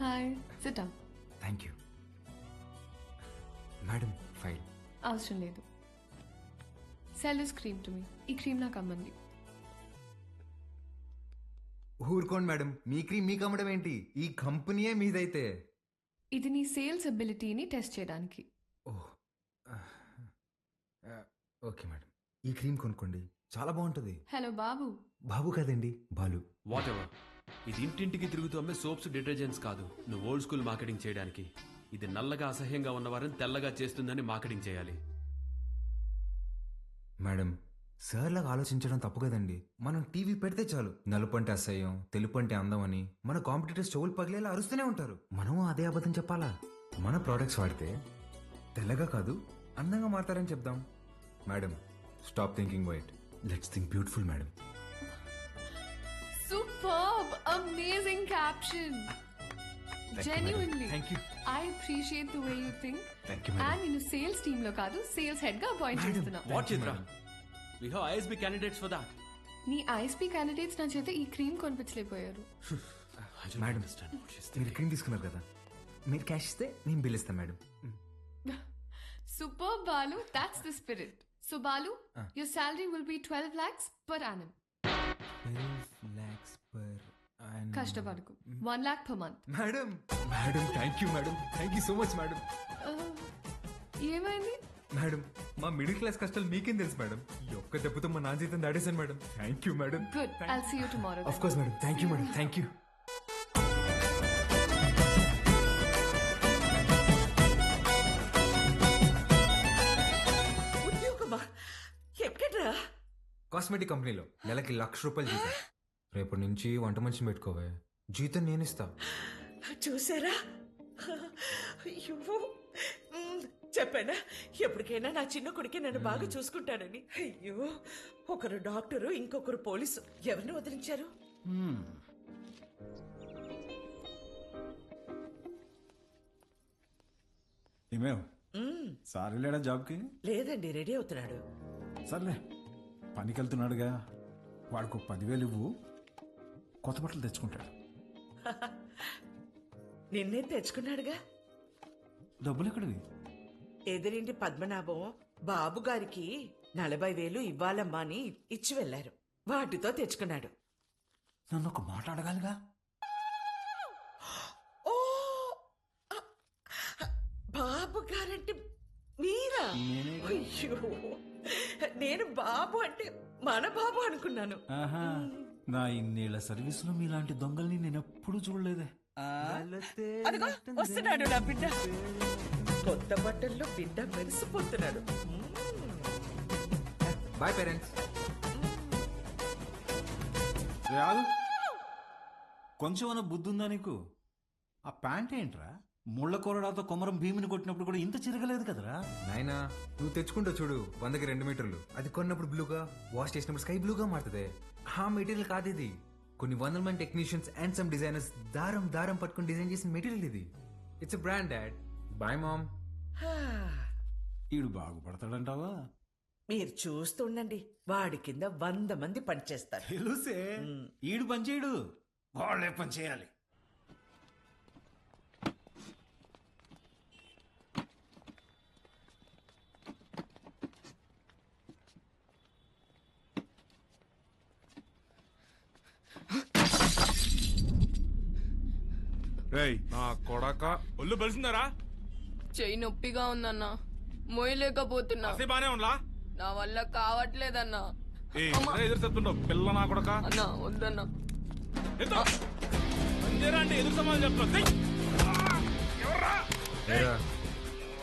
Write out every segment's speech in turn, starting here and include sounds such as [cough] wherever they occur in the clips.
Hi sit up thank you. Madam file. అవసరం లేదు. Sell this cream to me ఈ cream నాకు అమ్మంది. ఊరుకోండి మేడం మీ క్రీమ్ మీకు అమ్మడం ఏంటి? ఈ కంపెనీయే మీదైతే. ఇది నీ సేల్స్ అబిలిటీని టెస్ట్ చేయడానికి. Oh okay madam. ఈ క్రీమ్ కొనుక్కోండి. చాలా బాగుంటుంది. హలో బాబు. బాబు కదండి బాలు. వాట్ ఎవర్ ఇది ఇంటింటికి తిరుగుతూ అమ్మే సోప్స్ డిటర్జెంట్స్ కాదు. నువ్వు ఓల్డ్ స్కూల్ మార్కెటింగ్ చేయడానికి. ఇది నల్లగా అసహ్యంగా ఉన్నవారిని తెల్లగా చేస్తుందని మార్కెటింగ్ చేయాలి. మేడం సార్లాగా ఆలోచించడం తప్పు కదండి. మనం టీవీ పెడితే చాలు. నలుపు అంటే అసహ్యం తెలుపు అంటే అందం అని మన కాంపిటీటర్స్ చెవులు పగిలేలా అరుస్తూనే ఉంటారు. మనం అదే అబద్ధం చెప్పాలా? మన ప్రోడక్ట్స్ వాడితే తెల్లగా కాదు అందంగా మారతారని చెప్దాం. Madam stop thinking white let's think beautiful madam. Superb amazing caption genuinely thank you I appreciate the way you think thank you and నేను సేల్స్ టీమ్లో కాదు సేల్స్ హెడ్గా అపాయింట్ చేస్తున్నా. What Chitra we have ISB candidates for that నీ ISP candidates నా చేత ఈ cream కొనిపించలేకపోయారు. మేడం మీరు క్రీమ్ తీసుకున్నారు కదా. మీరు క్యాష్ ఇస్తే నేను బిల్ ఇస్తాను madam super Balu that's the spirit so Balu your salary will be twelve lakhs per annum కష్టపడకు. One lakh per month madam madam thank you madam thank you so much madam ఏమైంది? Madam మా middle class కష్టాలు మీకేం తెలుసు madam ఈ ఒక్క దెబ్బతో మా నాన్న జీతం దాడేశాను madam thank you madam good I'll see you tomorrow of course madam thank you madam thank you cosmetic కంపెనీలో నెలకి లక్ష రూపాయలు జీతం. రేపటి నుంచి వంట మనిషిని పెట్టుకోవే. జీతం నేను ఇస్తా. చూసారా? అయ్యో. మ్, చెప్పానా? ఎప్పటికైనా నా చిన్న కొడుకే నన్ను బాగా చూసుకుంటానని అయ్యో. ఒకరు డాక్టరు ఇంకొకరు పోలీసు. ఎవరిని వదిలించారు? ఏమేవ్ మ్, సార్ వెళ్ళాడా జాబ్కి? లేదండి రెడీ అవుతున్నాడు. సర్లే. పనికి వెళ్తున్నాడుగా వాడికి ఒక పదివేలు ఇవ్వు. కొత్త బట్టలు తెచ్చుకుంటాడు. [laughs] నిన్నే తెచ్చుకున్నాడుగా? డబ్బులు ఎక్కడివి ఎదురింటి పద్మనాభం బాబు గారికి నలభై వేలు ఇవ్వాలమ్మా అని ఇచ్చి వెళ్ళారు వాటితో తెచ్చుకున్నాడు. నన్ను ఒక మాట అడగాలిగా? ఓ! బాబు గారంటే మీరా? అయ్యో! నేను బాబు అంటే మన బాబు అనుకున్నాను. ఆహా. నా ఇన్నేళ్ళ సర్వీసులో మీలాంటి దొంగల్ని నేను ఎప్పుడూ చూడలేదే అదిగో వస్తున్నాడు నా బిడ్డ. కొత్త బట్టల్లో బిడ్డ మెరిసిపోతున్నాడు. Boy parents. కొంచెం అన్న బుద్ధి ఉందా నీకు? ఆ ప్యాంట్ ఏంట్రా? ముళ్ళ కొరడాతో కొమరం భీమిని కొట్టినప్పుడు కూడా ఇంత చిరగలేదు కదరా? నాయనా నువ్వు తెచ్చుకుంటావు చూడు వందకి రెండు మీటర్లు. అది కొన్నప్పుడు బ్లూగా వాష్ చేసినప్పుడు స్కై బ్లూగా మారుతుంది. ఆ మెటీరియల్ కాదు ఇది కొన్ని వందల మంది టెక్నీషియన్స్ అండ్ సమ్ డిజైనర్స్ దారం దారం పట్టుకుని డిజైన్ చేసిన మెటీరియల్ ఇది. It's brand dad bye mom హా, ఈడు బాగుపడతాడంటావా? మీరు చూస్తుండండి వాడి కింద వంద మంది పనిచేస్తారు. తెలుసే. ఈడు పని చేయడు. వాళ్ళే పని రేయ్. నా కొడక. ఒళ్ళు బలిసిందరా? చెయ్యి నొప్పిగా ఉందన్న. మోయలేకపోతున్నా అసే బానే ఉండలా? నా వల్ల కావట్లేదన్నా. ఏ ఎదురు చెప్తుండవు పిల్ల నా కొడక. అన్నా వద్దన్నా. అంటే ఎదురు సమాధానం! ఎవర్రా?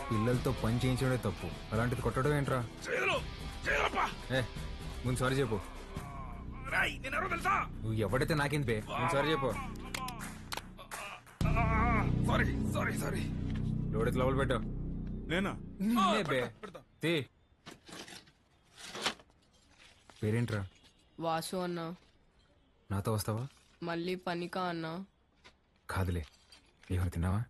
పిల్లలతో పని చేయించడమే తప్పు. అలాంటిది కొట్టడం ఏంట్రా? ఏ ముందు సారీ చెప్పు. నువ్వు ఎవడైతే నాకేంది పే ముందు సారీ చెప్పు. సారీ సారీ సారీ లోడెత్ లోపల పెట్టు. నేనా? నిన్నే బే. తీ. పేరేంట్రా? వాసు అన్నా. నాతో వస్తావా? మళ్ళీ పనికా అన్నా. కాదులే. ఏమైనా తిన్నావా?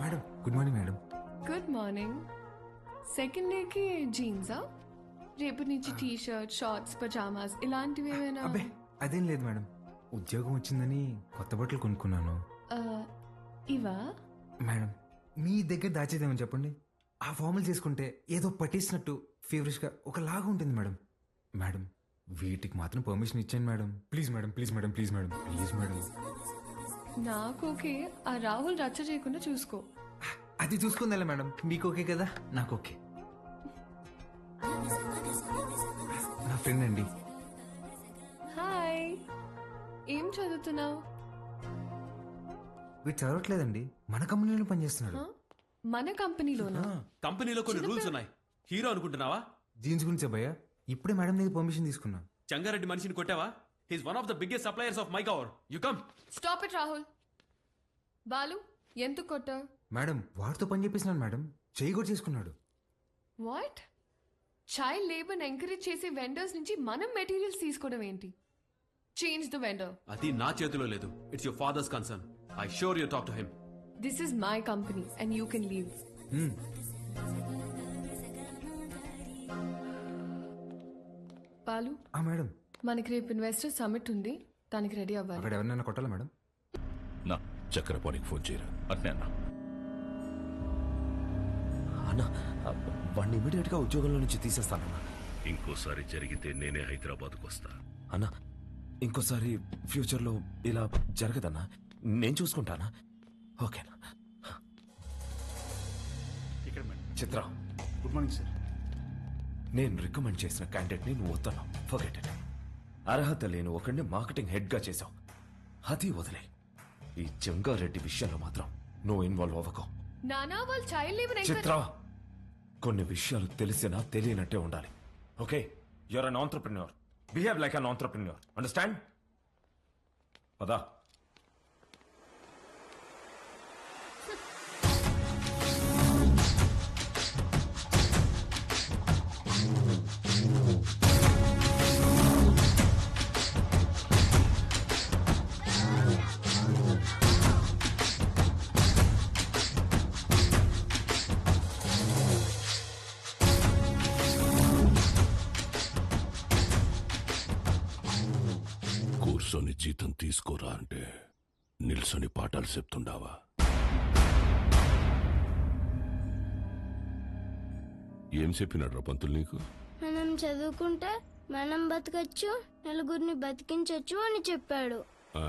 Madam good morning madam. Good morning. Second డేకి జీన్సా? రేపు నుంచి టీ షర్ట్ షార్ట్స్ పజామాస్ ఇలాంటివి ఏమైనా? అబ్బే అదేం లేదు మేడం. ఉద్యోగం వచ్చిందని కొత్త బట్టలు కొనుక్కున్నాను. ఆ, ఇవా? మేడం మీ దగ్గర దాచేదేమని చెప్పండి. ఆ ఫార్మల్ చేసుకుంటే ఏదో పట్టేసినట్టు ఫేవరెట్గా ఒకలాగా ఉంటుంది మేడం. మేడం వీటికి మాత్రం పర్మిషన్ ఇచ్చాను madam. Please madam please madam please madam please madam. నాకు ఓకే. ఆ రాహుల్ రచ్చ చేయకుండా చూసుకో. అది చూసుకుందా మేడం. మీకు ఓకే కదా? నాకు ఓకే. నా ఫ్రెండ్ అండి. హాయ్ ఏం చదువుతున్నావు? వీడు చదవట్లేదండి. మన కంపెనీలో పనిచేస్తున్నాడు మన కంపెనీలోనా? కంపెనీలో కొన్ని రూల్స్ ఉన్నాయి. హీరో అనుకుంటున్నావా? జీన్స్ గురించి భయ్యా. ఇప్పుడే మేడం దగ్గర పర్మిషన్ తీసుకున్నా. చంగారెడ్డి మనిషిని కొట్టావా? He's one of the biggest suppliers of my cover you come stop it Rahul Balu ఎంత కొట్ట మేడం వాడితో పని చేపిస్తున్నాను మేడం. చేయి కూడా చేసుకున్నాడు. వాట్ చైల్డ్ లేబర్ ఎంకరేజ్ చేసే వెండర్స్ నుంచి మనం మెటీరియల్స్ తీసుకోవడం ఏంటి? చేంజ్ ద వెండర్ అది నా చేతిలో లేదు. It's your father's concern I sure you talk to him this is my company and you can leave Balu ఆ మేడం. మనకి రేపు ఇన్వెస్టర్ సమిట్ ఉంది. దానికి రెడీ అవ్వాలి. అక్కడ ఎవరినైనా కొట్టాలా మేడం? నా చక్రపాణికి ఫోన్ చేయరా? అట్నే అన్నా. అన్న వాడిని ఇమీడియట్గా ఉద్యోగంలో నుంచి తీసేస్తానన్న ఇంకోసారి జరిగితే నేనే హైదరాబాద్కు వస్తా. అన్న ఇంకోసారి ఫ్యూచర్లో ఇలా జరగదన్నా. నేను చూసుకుంటానా? ఓకేనా? ఇక్కడ madam. Chitra. Good morning sir. నేను రికమెండ్ చేసిన క్యాండిడేట్ని నువ్వు వద్దన్నావు. ఫర్గెట్ ఇట్ అర్హత లేని ఒకడిని మార్కెటింగ్ హెడ్గా చేశావు. అది వదిలే. ఈ జంగారెడ్డి విషయంలో మాత్రం నువ్వు ఇన్వాల్వ్ అవ్వకు. నానా వాళ్ళు చైల్డ్ లేబర్ చిత్ర. కొన్ని విషయాలు తెలిసినా తెలియనట్టే ఉండాలి. Okay? You're an entrepreneur behave like an entrepreneur understand పదా. కూర్చొని జీతం తీసుకోరా అంటే నిల్సొని పాఠాలు చెప్తుండావా? ఏం చెప్పినాడ్రా పంతులు నీకు? మనం చదువుకుంటే మనం బతకచ్చు నలుగురిని బతికించవచ్చు అని చెప్పాడు. ఆ?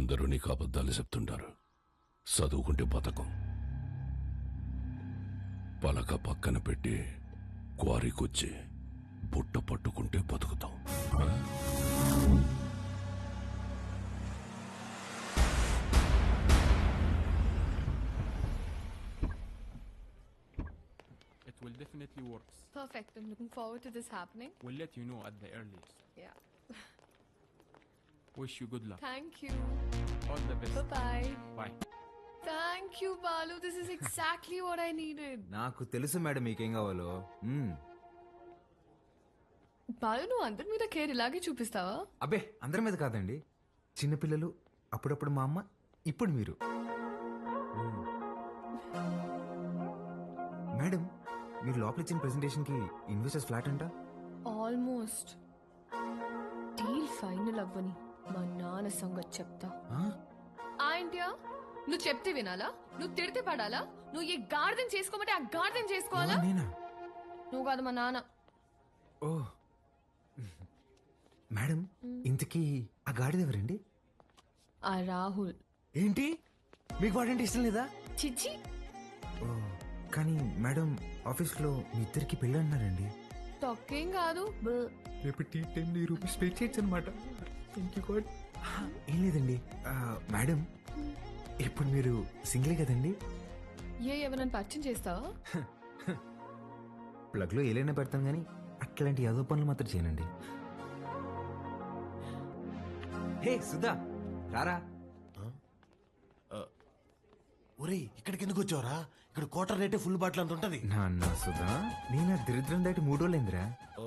అందరూ నీకు అబద్ధాలు చెప్తుంటారు చదువుకుంటే బతకం పలక పక్కన పెట్టి క్వారీకొచ్చి బుట్ట పట్టుకుంటే బతుకుతాం? It will definitely work. Perfect. I'm looking forward to this happening. We'll let you know at the earliest. Yeah. Wish you good luck. Thank you. All the best. Bye bye. Bye. Thank you, Balu. This is exactly what I needed. నాకు తెలుసు madam మీకేం కావాలో మ్మ్. బాలు నువ్వు అందరి మీద care ఇలాగే చూపిస్తావా అబ్బే అందరి మీద కాదండి చిన్నపిల్లలు అప్పుడప్పుడు మా అమ్మ ఇప్పుడు మీరు మ్మ్. మేడం మీరు లోపల ఇచ్చిన ప్రెజెంటేషన్కి ఇన్వెస్టర్స్ ఫ్లాట్ అంట ఆల్మోస్ట్ డీల్ ఫైనల్ అవ్వని మా నాన్న సంగతి చెప్తా. ఆ? ఆంటియా? నువ్వు చెప్తే వినాలా? నువ్వు తిడితే పడాలా? నువ్వు ఏ గార్డెన్ చేసుకోమంటే ఆ గార్డెన్ చేసుకోవాలా? నేనా? నువ్వు కాదు మా నాన్న. ఓ. మేడం ఇంతకీ ఆ గాడిద ఎవరండి? ఆ రాహుల్. ఏంటి? మీకు వాడంటే ఇష్టం లేదా? చిచ్చి. ఓ కానీ మేడం ఆఫీస్లో మీ ఇద్దరికి పెళ్ళి అన్నారండి. తొక్కేం కాదు. రేపు టీ టెన్ రూపీస్ పే చేయొచ్చు అనమాట థ్యాంక్ యూ గాడ్ ఏం లేదండి. ఆ, మేడం ఇప్పుడు మీరు సింగిలే కదండి? ఏ ఎవరైనా పరిచయం చేస్తావా? ప్లగ్లో ఏలైనా పెడతాను కానీ అట్లాంటి యాదో పనులు మాత్రం చేయనండి. హే సుధా రారా. ఒరేయ్ ఇక్కడికి ఎందుకు వచ్చావరా? ఇక్కడ క్వార్టర్ రేటే ఫుల్ బాటిల్ అంత ఉంటది. నాన్న సుధా నేను ఆ దరిద్రం దాటి మూడు రోజులైందిరా ఓ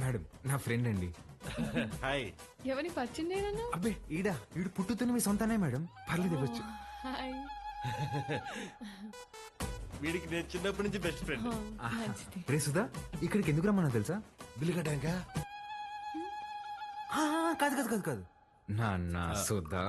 మేడం నా ఫ్రెండ్ అండి. హాయ్. ఎవరి పరిచయం లేదన్నా అబ్బే ఈడా ఈడు పుట్టుతున్న మీ సొంతనే మేడం. పర్లేదు ఇవ్వచ్చు. హాయ్. వీడికి నేను చిన్నప్పటి నుంచి బెస్ట్ ఫ్రెండ్ మంచిది. రే సుధా ఇక్కడికి ఎందుకు రమ్మన్నా తెలుసా? బిల్లు కట్టాక కాదు కాదు కాదు కాదు. నాన్న సుధా.